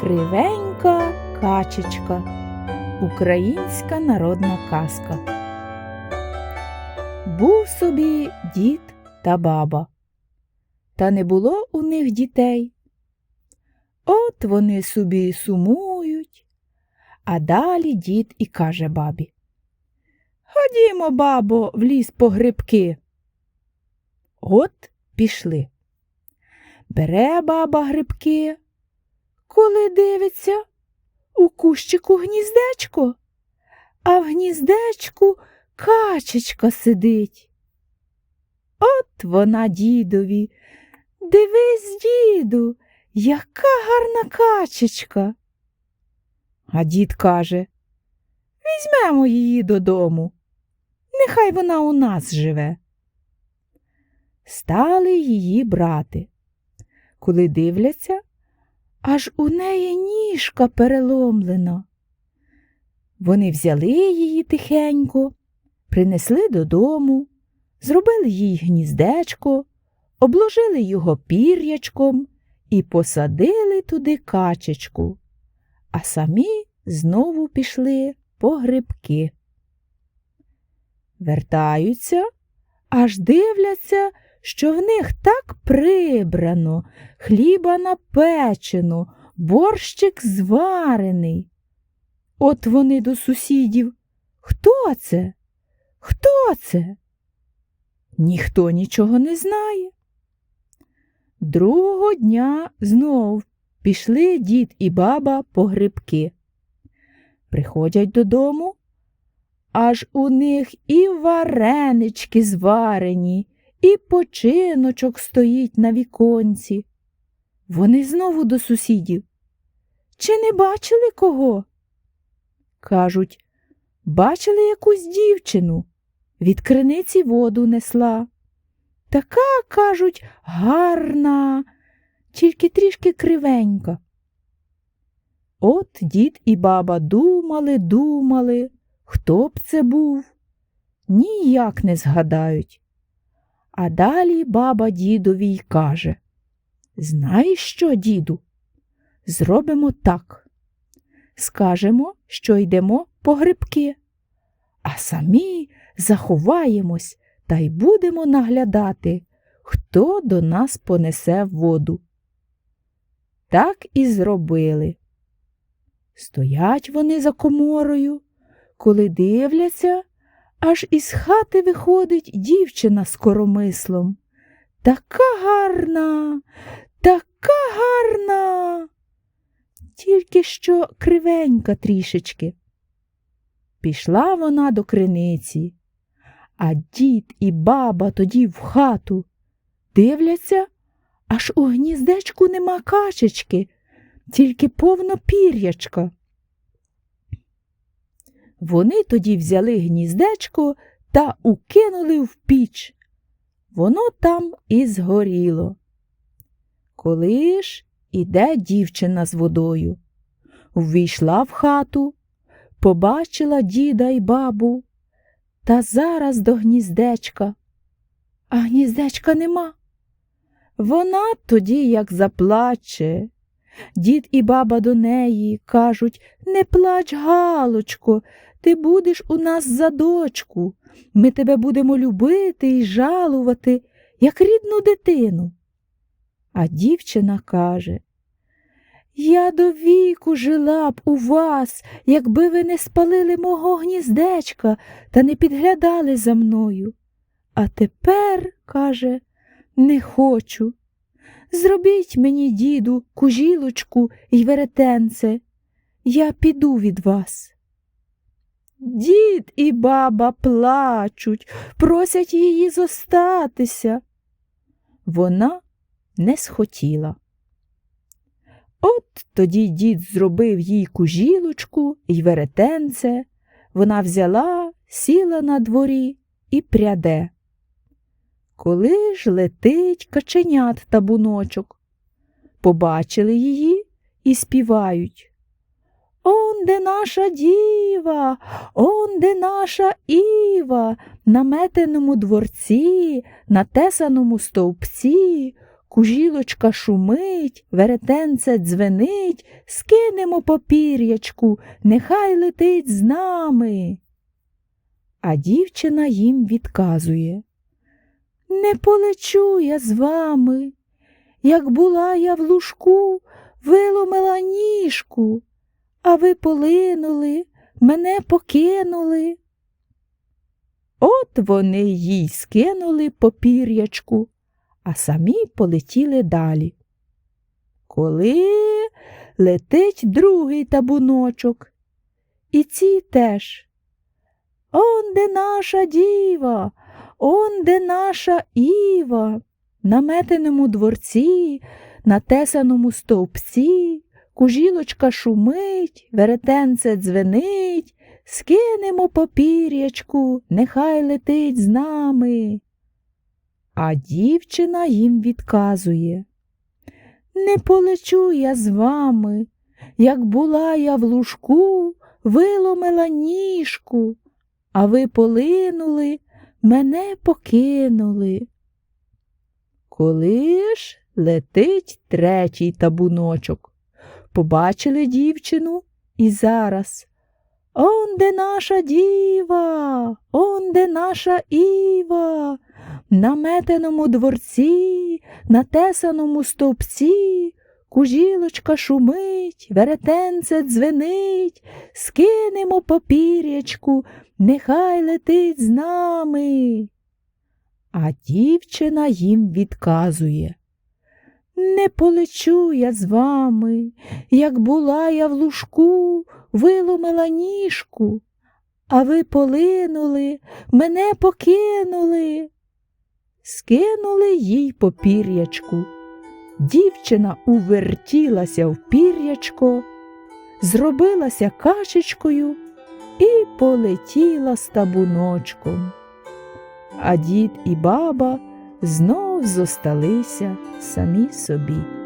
Кривенька качечка. Українська народна казка. Був собі дід та баба. Та не було у них дітей. От вони собі сумують. А далі дід і каже бабі. Ходімо, бабо, в ліс по грибки. От пішли. Бере баба грибки. Коли дивиться, у кущику гніздечко, а в гніздечку качечка сидить. От вона дідові. Дивись, діду, яка гарна качечка. А дід каже Візьмемо її додому. Нехай вона у нас живе. Стали її брати. Коли дивляться, аж у неї ніжка переломлена. Вони взяли її тихенько, принесли додому, зробили їй гніздечко, обложили його пір'ячком і посадили туди качечку, а самі знову пішли по грибки. Вертаються, аж дивляться, що в них так прибрано, хліба напечено, борщик зварений. От вони до сусідів. Хто це? Хто це? Ніхто нічого не знає. Другого дня знов пішли дід і баба по грибки. Приходять додому, аж у них і варенички зварені, і починочок стоїть на віконці. Вони знову до сусідів. Чи не бачили кого? Кажуть, бачили якусь дівчину, від криниці воду несла. Така, кажуть, гарна, тільки трішки кривенька. От дід і баба думали, думали, хто б це був, ніяк не згадають. А далі баба дідові й каже Знаєш що, діду? Зробимо так. Скажемо, що йдемо по грибки, а самі заховаємось та й будемо наглядати, хто до нас понесе воду. Так і зробили. Стоять вони за коморою, коли дивляться, аж із хати виходить дівчина з коромислом. Така гарна, така гарна, тільки що кривенька трішечки. Пішла вона до криниці, а дід і баба тоді в хату дивляться, аж у гніздечку нема качечки, тільки повно пір'ячка. Вони тоді взяли гніздечко та укинули в піч. Воно там і згоріло. Коли ж іде дівчина з водою, ввійшла в хату, побачила діда й бабу, та зараз до гніздечка. А гніздечка нема. Вона тоді як заплаче. Дід і баба до неї кажуть Не плач, Галочко, ти будеш у нас за дочку. Ми тебе будемо любити і жалувати, як рідну дитину. А дівчина каже Я до віку жила б у вас, якби ви не спалили мого гніздечка та не підглядали за мною. А тепер, каже, не хочу. Зробіть мені, діду, кужілочку й веретенце, я піду від вас. Дід і баба плачуть, просять її зостатися. Вона не схотіла. От тоді дід зробив їй кужілочку й веретенце, вона взяла, сіла на дворі і пряде. Коли ж летить каченят табуночок, побачили її і співають. Он Он де наша діва, он де наша Іва, на метеному дворці, на тесаному стовпці, кужілочка шумить, веретенце дзвенить, скинемо попір'ячку, нехай летить з нами. А дівчина їм відказує Не полечу я з вами. Як була я в лужку, виломила ніжку, а ви полинули, мене покинули. От вони їй скинули попір'ячку, а самі полетіли далі. Коли летить другий табуночок, і ці теж. Он де наша діва, он де наша Іва, на метеному дворці, на тесаному стовпці, кужілочка шумить, веретенце дзвенить, скинемо попір'ячку, нехай летить з нами. А дівчина їм відказує Не полечу я з вами, як була я в лужку, виломила ніжку, а ви полинули, мене покинули. Коли ж летить третій табуночок, побачили дівчину і зараз. Он де наша діва, он де наша Іва, на метеному дворці, на тесаному стовпці, кужілочка шумить, веретенце дзвенить, скинемо попір'ячку, нехай летить з нами. А дівчина їм відказує Не полечу я з вами, як була я в лужку, виломила ніжку, а ви полинули, мене покинули. Скинули їй попір'ячку. Дівчина увертілася в пір'ячко, зробилася кашечкою і полетіла з табуночком. А дід і баба зосталися самі собі.